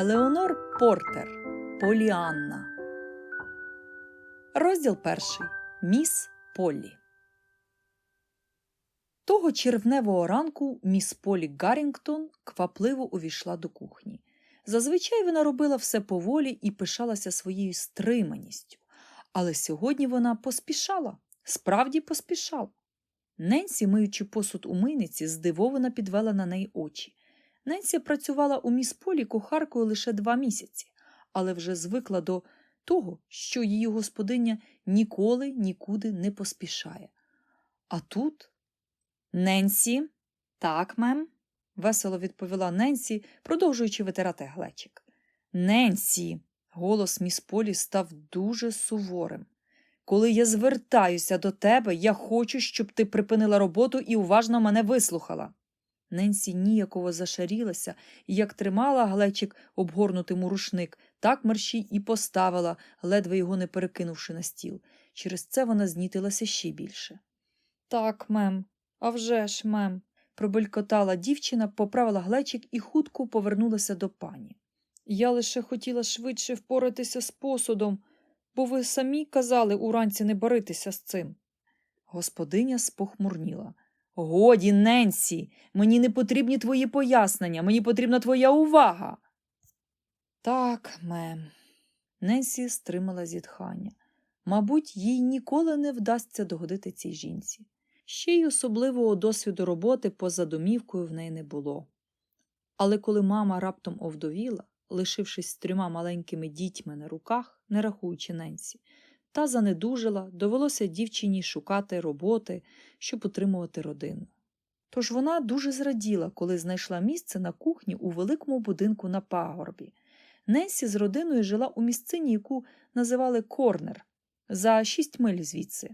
Елеонор Портер Поліанна. Розділ перший. Міс Поллі. Того червневого ранку міс Полі Гаррінгтон квапливо увійшла до кухні. Зазвичай вона робила все поволі і пишалася своєю стриманістю, але сьогодні вона поспішала, справді поспішала. Ненсі, миючи посуд у мийниці, здивовано підвела на неї очі. Ненсі працювала у міс Полі кухаркою лише два місяці, але вже звикла до того, що її господиня ніколи нікуди не поспішає. А тут Ненсі, так, мем, весело відповіла Ненсі, продовжуючи витирати глечик. Ненсі, голос міс Полі став дуже суворим. Коли я звертаюся до тебе, я хочу, щоб ти припинила роботу і уважно мене вислухала. Ненсі ніяково зашарілася і, як тримала глечик обгорнутим рушник, так мерщій і поставила, ледве його не перекинувши на стіл. Через це вона знітилася ще більше. Так, мем, а вже ж, мем, пробелькотала дівчина, поправила глечик і хутко повернулася до пані. Я лише хотіла швидше впоратися з посудом, бо ви самі казали уранці не боритися з цим. Господиня спохмурніла. Годі, Ненсі, мені не потрібні твої пояснення, мені потрібна твоя увага. Так, мем. Ненсі стримала зітхання. Мабуть, їй ніколи не вдасться догодити цій жінці. Ще й особливого досвіду роботи поза домівкою в неї не було. Але коли мама раптом овдовіла, лишившись з трьома маленькими дітьми на руках, не рахуючи Ненсі, та занедужила, довелося дівчині шукати роботи, щоб утримувати родину. Тож вона дуже зраділа, коли знайшла місце на кухні у великому будинку на пагорбі. Ненсі з родиною жила у місцині, яку називали Корнер, за шість миль звідси.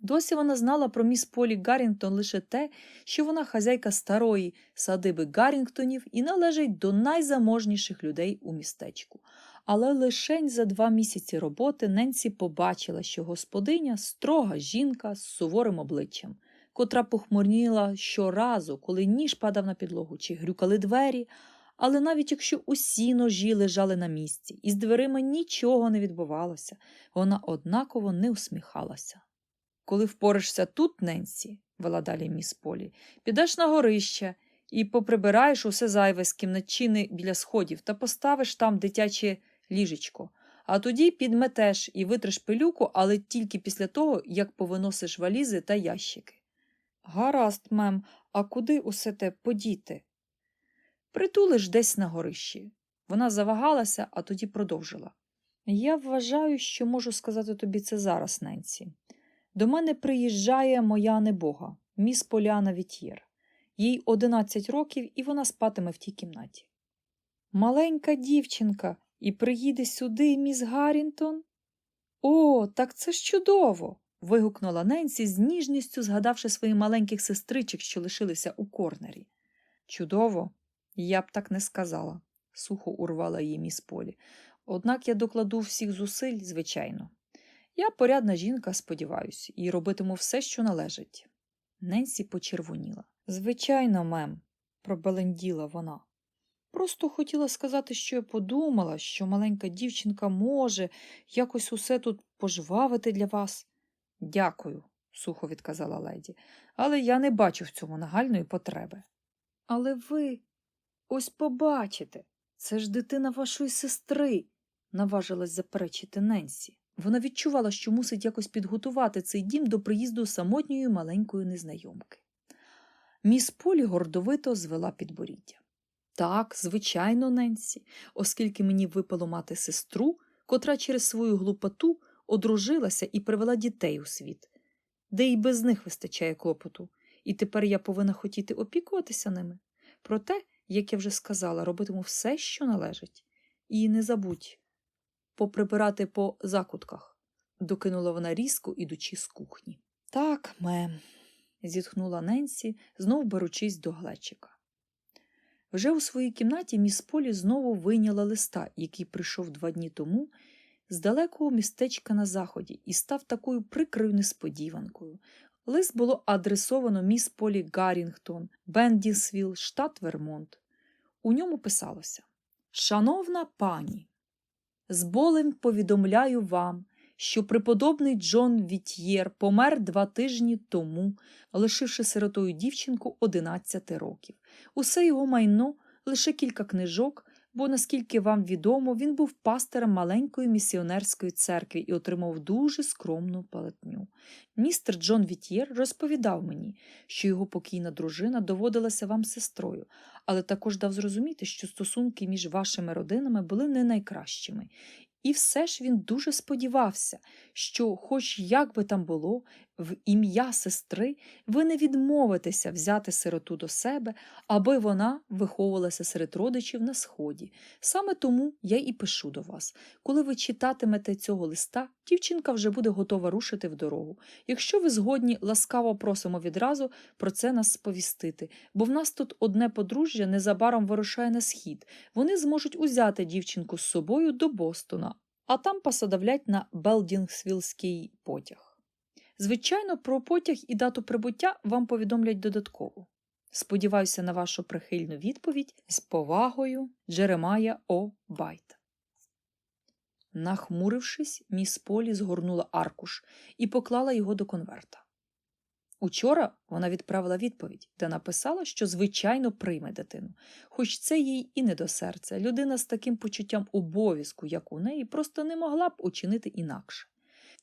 Досі вона знала про міс Полі Гаррінгтон лише те, що вона хазяйка старої садиби Гаррінгтонів і належить до найзаможніших людей у містечку. Але лишень за два місяці роботи Ненсі побачила, що господиня строга жінка з суворим обличчям, котра похмурніла щоразу, коли ніж падав на підлогу чи грюкали двері, але навіть якщо усі ножі лежали на місці, і з дверима нічого не відбувалося, вона однаково не усміхалася. Коли впоришся тут, Ненсі, вела далі міс Полі, підеш на горище і поприбираєш усе зайве з кімнатчини біля сходів та поставиш там дитяче ліжечко, а тоді підметеш і витриш пилюку, але тільки після того, як повиносиш валізи та ящики. Гаразд, мем, а куди усе те подіти? Притулиш десь на горищі. Вона завагалася, а тоді продовжила. Я вважаю, що можу сказати тобі це зараз, Ненсі. До мене приїжджає моя небога, міс Поляна Вітєр. Їй 11 років, і вона спатиме в тій кімнаті. Маленька дівчинка і приїде сюди міс Гаррінтон? О, так це ж чудово. вигукнула Ненсі з ніжністю, згадавши своїх маленьких сестричок, що лишилися у корнері. Чудово, я б так не сказала, сухо урвала її міс Полі. Однак я докладу всіх зусиль, звичайно. Я порядна жінка, сподіваюся, і робитиму все, що належить. Ненсі почервоніла. Звичайно, мем, пробеленділа вона. Просто хотіла сказати, що я подумала, що маленька дівчинка може якось усе тут пожвавити для вас. Дякую, сухо відказала леді, але я не бачу в цьому нагальної потреби. Але ви ось побачите, це ж дитина вашої сестри, наважилась заперечити Ненсі. Вона відчувала, що мусить якось підготувати цей дім до приїзду самотньої маленької незнайомки. Міс Полі гордовито звела підборіддя. Так, звичайно, Ненсі, оскільки мені випало мати сестру, котра через свою глупоту одружилася і привела дітей у світ, де й без них вистачає клопоту, і тепер я повинна хотіти опікуватися ними. Проте, як я вже сказала, робитиму все, що належить. І не забудь поприбирати по закутках, докинула вона різко, ідучи з кухні. Так, мем, зітхнула Ненсі, знов беручись до глечика. Вже у своїй кімнаті міс Полі знову вийняла листа, який прийшов два дні тому з далекого містечка на заході і став такою прикрою несподіванкою. Лист було адресовано міс Полі Гаррінгтон, Бендісвіл, штат Вермонт. У ньому писалося Шановна пані, з болем повідомляю вам, що преподобний Джон Вітьєр помер два тижні тому, лишивши сиротою дівчинку 11 років. Усе його майно лише кілька книжок, бо, наскільки вам відомо, він був пастором маленької місіонерської церкви і отримав дуже скромну палатню. Містер Джон Вітьєр розповідав мені, що його покійна дружина доводилася вам сестрою, але також дав зрозуміти, що стосунки між вашими родинами були не найкращими. І все ж він дуже сподівався, що, хоч як би там було, в ім'я сестри ви не відмовитеся взяти сироту до себе, аби вона виховувалася серед родичів на сході. Саме тому я і пишу до вас. Коли ви читатимете цього листа, дівчинка вже буде готова рушити в дорогу. Якщо ви згодні, ласкаво просимо відразу про це нас сповістити, бо в нас тут одне подружжя незабаром вирушає на схід. Вони зможуть узяти дівчинку з собою до Бостона, а там посадовлять на Белдінгсвілський потяг. Звичайно, про потяг і дату прибуття вам повідомлять додатково. Сподіваюся на вашу прихильну відповідь з повагою Джеремая О. Байт. Нахмурившись, міс Полі згорнула аркуш і поклала його до конверта. Учора вона відправила відповідь, де написала, що звичайно прийме дитину, хоч це їй і не до серця. Людина з таким почуттям обов'язку, як у неї, просто не могла б учинити інакше.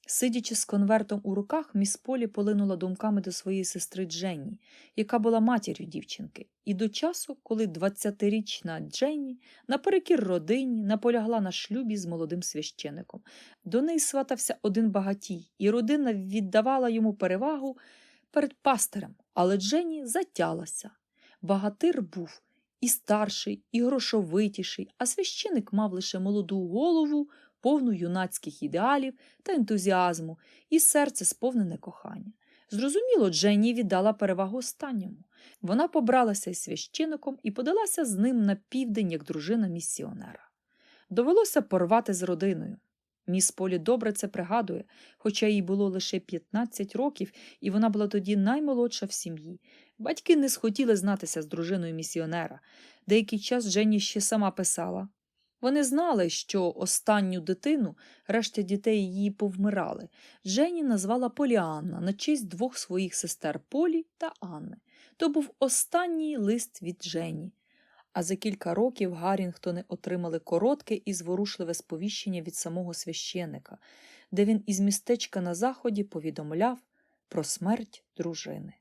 Сидячи з конвертом у руках, міс Полі полинула думками до своєї сестри Дженні, яка була матір'ю дівчинки, і до часу, коли 20-річна Дженні наперекір родині наполягла на шлюбі з молодим священиком. До неї сватався один багатій, і родина віддавала йому перевагу перед пастирем, але Дженні затялася. Багатир був і старший, і грошовитіший, а священик мав лише молоду голову, повну юнацьких ідеалів та ентузіазму, і серце сповнене кохання. Зрозуміло, Дженні віддала перевагу останньому. Вона побралася із священиком і подалася з ним на південь як дружина місіонера. Довелося порвати з родиною. Міс Полі добре це пригадує, хоча їй було лише 15 років, і вона була тоді наймолодша в сім'ї. Батьки не схотіли знатися з дружиною місіонера. Деякий час Дженні ще сама писала. Вони знали, що останню дитину, решта дітей її повмирали. Дженні назвала Поліанна на честь двох своїх сестер Полі та Анни. То був останній лист від Дженні. А за кілька років Гаррінгтони отримали коротке і зворушливе сповіщення від самого священика, де він із містечка на заході повідомляв про смерть дружини.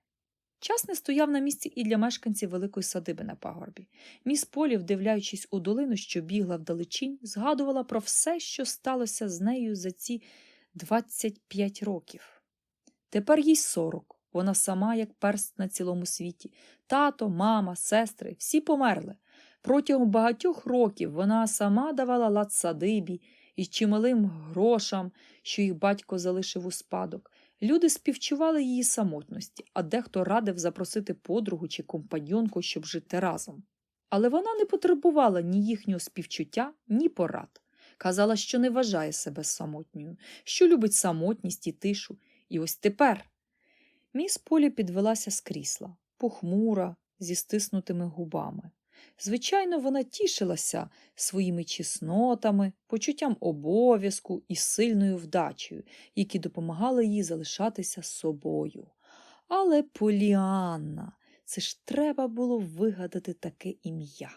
Час не стояв на місці і для мешканців великої садиби на пагорбі. Міс Полі, вдивляючись у долину, що бігла вдалечінь, згадувала про все, що сталося з нею за ці 25 років. Тепер їй 40. Вона сама, як перст на цілому світі. Тато, мама, сестри всі померли. Протягом багатьох років вона сама давала лад садибі і чималим грошам, що їх батько залишив у спадок. Люди співчували її самотності, а дехто радив запросити подругу чи компаньонку, щоб жити разом. Але вона не потребувала ні їхнього співчуття, ні порад. Казала, що не вважає себе самотньою, що любить самотність і тишу. І ось тепер. Міс Полі підвелася з крісла, похмура, зі стиснутими губами. Звичайно, вона тішилася своїми чеснотами, почуттям обов'язку і сильною вдачею, які допомагали їй залишатися собою. Але Поліанна, це ж треба було вигадати таке ім'я.